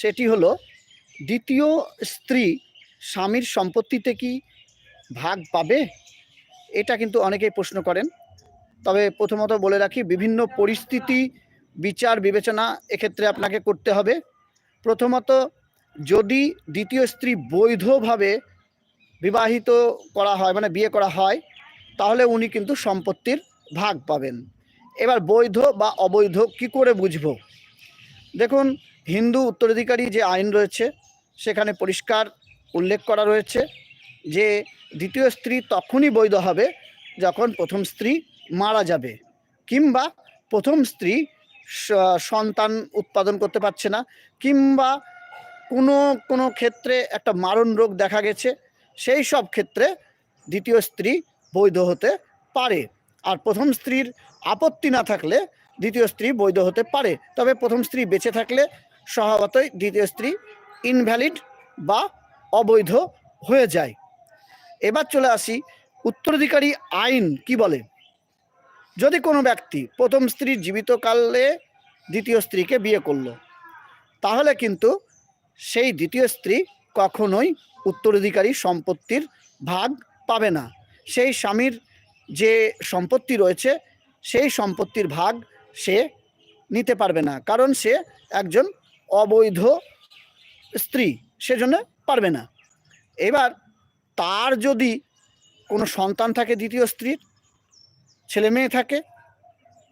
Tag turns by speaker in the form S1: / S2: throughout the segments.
S1: সেটি হলো, দ্বিতীয় স্ত্রী স্বামীর সম্পত্তিতে কি ভাগ পাবে? এটা কিন্তু অনেকেই প্রশ্ন করেন। তবে প্রথমত বলে রাখি, বিভিন্ন পরিস্থিতি, বিচার, বিবেচনা এক্ষেত্রে আপনাকে করতে হবে। প্রথমত, যদি দ্বিতীয় স্ত্রী বৈধভাবে বিবাহিত করা হয় মানে বিয়ে করা হয়, তাহলে উনি কিন্তু সম্পত্তির ভাগ পাবেন। এবার বৈধ বা অবৈধ কি করে বুঝব? দেখুন হিন্দু উত্তরাধিকারী যে আইন রয়েছে, সেখানে পরিষ্কার উল্লেখ করা রয়েছে যে দ্বিতীয় স্ত্রী তখনই বৈধ হবে যখন প্রথম স্ত্রী মারা যাবে কিংবা প্রথম স্ত্রী সন্তান উৎপাদন করতে পারছে না কিংবা কোনো কোনো ক্ষেত্রে একটা মারণ রোগ দেখা গেছে, সেই সব ক্ষেত্রে দ্বিতীয় স্ত্রী বৈধ হতে পারে। আর প্রথম স্ত্রীর আপত্তি না থাকলে দ্বিতীয় স্ত্রী বৈধ হতে পারে। তবে প্রথম স্ত্রী বেঁচে থাকলে স্বভাবতই দ্বিতীয় স্ত্রী ইনভ্যালিড বা অবৈধ হয়ে যায়। এবার চলে আসি উত্তরাধিকারী আইন কি বলে? যদি কোনো ব্যক্তি প্রথম স্ত্রী জীবিতকালে দ্বিতীয় স্ত্রীকে বিয়ে করল, তাহলে কিন্তু সেই দ্বিতীয় স্ত্রী কখনোই উত্তরাধিকারী সম্পত্তির ভাগ পাবে না। সেই স্বামীর যে সম্পত্তি রয়েছে, সেই সম্পত্তির ভাগ সে নিতে পারবে না। কারণ সে একজন অবৈধ স্ত্রী, সেজন্য পারবে না। এবার তার যদি কোনো সন্তান থাকে দ্বিতীয় স্ত্রীর, ছেলে মেয়ে থাকে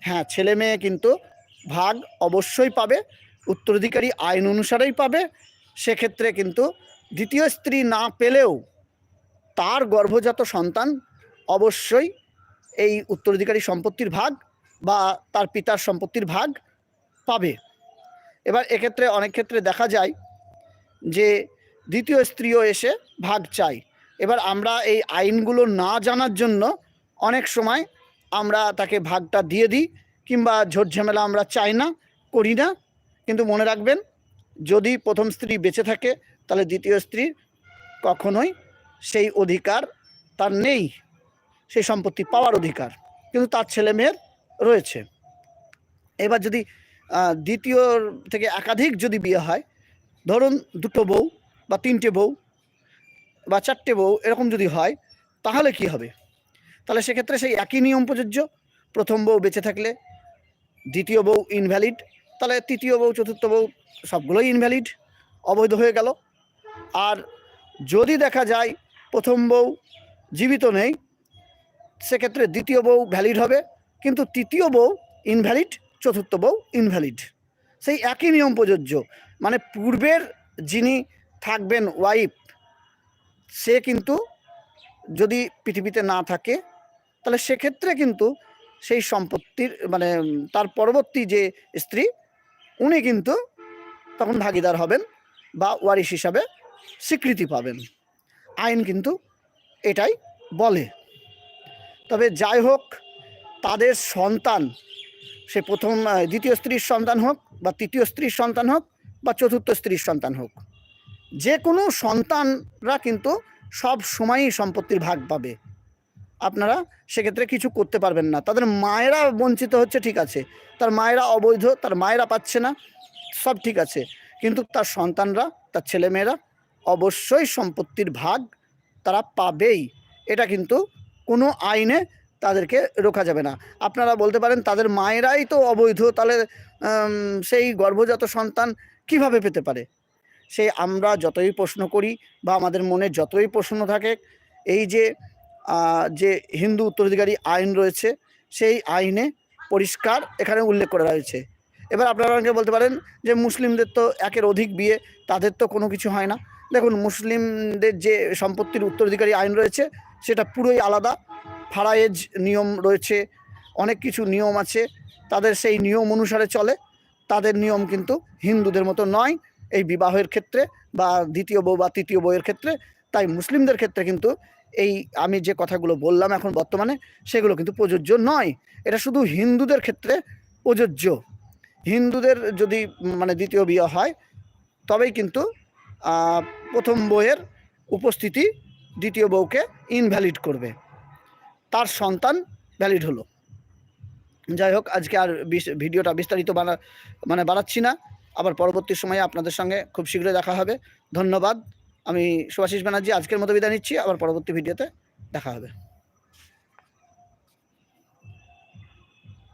S1: হ্যাঁ ছেলে মেয়ে কিন্তু ভাগ অবশ্যই পাবে, উত্তরাধিকারী আইন অনুসারেই পাবে। সেক্ষেত্রে কিন্তু দ্বিতীয় স্ত্রী না পেলেও তার গর্ভজাত সন্তান অবশ্যই এই উত্তরাধিকারী সম্পত্তির ভাগ বা তার পিতার সম্পত্তির ভাগ পাবে। এবার এক্ষেত্রে অনেক ক্ষেত্রে দেখা যায় যে দ্বিতীয় স্ত্রীও এসে ভাগ চাই এবার আমরা এই আইনগুলো না জানার জন্য অনেক সময় আমরা তাকে ভাগটা দিয়ে দিই কিংবা ঝামেলা আমরা চাই না, করি না। কিন্তু মনে রাখবেন, যদি প্রথম স্ত্রী বেঁচে থাকে, তাহলে দ্বিতীয় স্ত্রীর কখনোই সেই অধিকার তার নেই, সেই সম্পত্তি পাওয়ার অধিকার। কিন্তু তার ছেলে মেয়ের রয়েছে। এবার যদি দ্বিতীয় থেকে একাধিক যদি বিয়ে হয়, ধরুন দুটো বউ বা তিনটে বউ বা চারটে বউ এরকম যদি হয়, তাহলে কি হবে? তাহলে সেক্ষেত্রে সেই একই নিয়ম প্রযোজ্য। প্রথম বউ বেঁচে থাকলে দ্বিতীয় বউ ইনভ্যালিড তাহলে তৃতীয় বউ, চতুর্থ বউ সবগুলোই ইনভ্যালিড অবৈধ হয়ে গেল। আর যদি দেখা যায় প্রথম বউ জীবিত নেই, সেক্ষেত্রে দ্বিতীয় বউ ভ্যালিড হবে, কিন্তু তৃতীয় বউ ইনভ্যালিড চতুর্থ বউ ইনভ্যালিড সেই একই নিয়ম প্রযোজ্য। মানে পূর্বের যিনি থাকবেন ওয়াইফ সে কিন্তু যদি পৃথিবীতে না থাকে, তাহলে সেক্ষেত্রে কিন্তু সেই সম্পত্তির মানে তার পরবর্তী যে স্ত্রী, উনি কিন্তু তখন ভাগিদার হবেন বা ওয়ারিশ হিসাবে স্বীকৃতি পাবেন। আইন কিন্তু এটাই বলে। তবে যাই হোক, তাদের সন্তান সে প্রথম দ্বিতীয় স্ত্রীর সন্তান হোক বা তৃতীয় স্ত্রীর সন্তান হোক বা চতুর্থ স্ত্রীর সন্তান হোক। যে কোনো সন্তানরা কিন্তু সব সময়ই সম্পত্তির ভাগ পাবে। আপনারা সেক্ষেত্রে কিছু করতে পারবেন না। তাদের মায়েরা বঞ্চিত হচ্ছে, ঠিক আছে। তার মায়েরা অবৈধ, তার মায়েরা পাচ্ছে না, সব ঠিক আছে। কিন্তু তার সন্তানরা, তার ছেলেমেয়েরা অবশ্যই সম্পত্তির ভাগ তারা পাবেই। এটা কিন্তু কোনো আইনে তাদেরকে রোকা যাবে না। আপনারা বলতে পারেন তাদের মায়েরাই তো অবৈধ, তাহলে সেই গর্ভজাত সন্তান কীভাবে পেতে পারে? সে আমরা যতই প্রশ্ন করি বা আমাদের মনে যতই প্রশ্ন থাকে, এই যে যে হিন্দু উত্তরাধিকারী আইন রয়েছে, সেই আইনে পরিষ্কার এখানে উল্লেখ করা রয়েছে এবার আপনারা অনেকে বলতে পারেন যে মুসলিমদের তো একের অধিক বিয়ে, তাদের তো কোনো কিছু হয় না। দেখুন, মুসলিমদের যে সম্পত্তির উত্তরাধিকারী আইন রয়েছে, সেটা পুরোই আলাদা। ফারায়েজ নিয়ম রয়েছে, অনেক কিছু নিয়ম আছে। তাদের সেই নিয়ম অনুসারে চলে। তাদের নিয়ম কিন্তু হিন্দুদের মতো নয় এই বিবাহের ক্ষেত্রে বা দ্বিতীয় বউ বা তৃতীয় বউয়ের ক্ষেত্রে। তাই মুসলিমদের ক্ষেত্রে কিন্তু এই আমি যে কথাগুলো বললাম এখন বর্তমানে, সেগুলো কিন্তু প্রযোজ্য নয়। এটা শুধু হিন্দুদের ক্ষেত্রে প্রযোজ্য। হিন্দুদের যদি মানে দ্বিতীয় বিয়ে হয়, তবেই কিন্তু প্রথম বইয়ের উপস্থিতি দ্বিতীয় বউকে ইনভ্যালিড করবে। তার সন্তান ভ্যালিড হলো। যাই হোক, আজকে আর ভিডিওটা বিস্তারিত বানা মানে বাড়াচ্ছি না। আবার পরবর্তী সময়ে আপনাদের সঙ্গে খুব শীঘ্রই দেখা হবে। ধন্যবাদ। আমি সুভাষিস ব্যানার্জি, আজকের মতো বিদায় নিচ্ছি। আবার পরবর্তী ভিডিওতে দেখা হবে।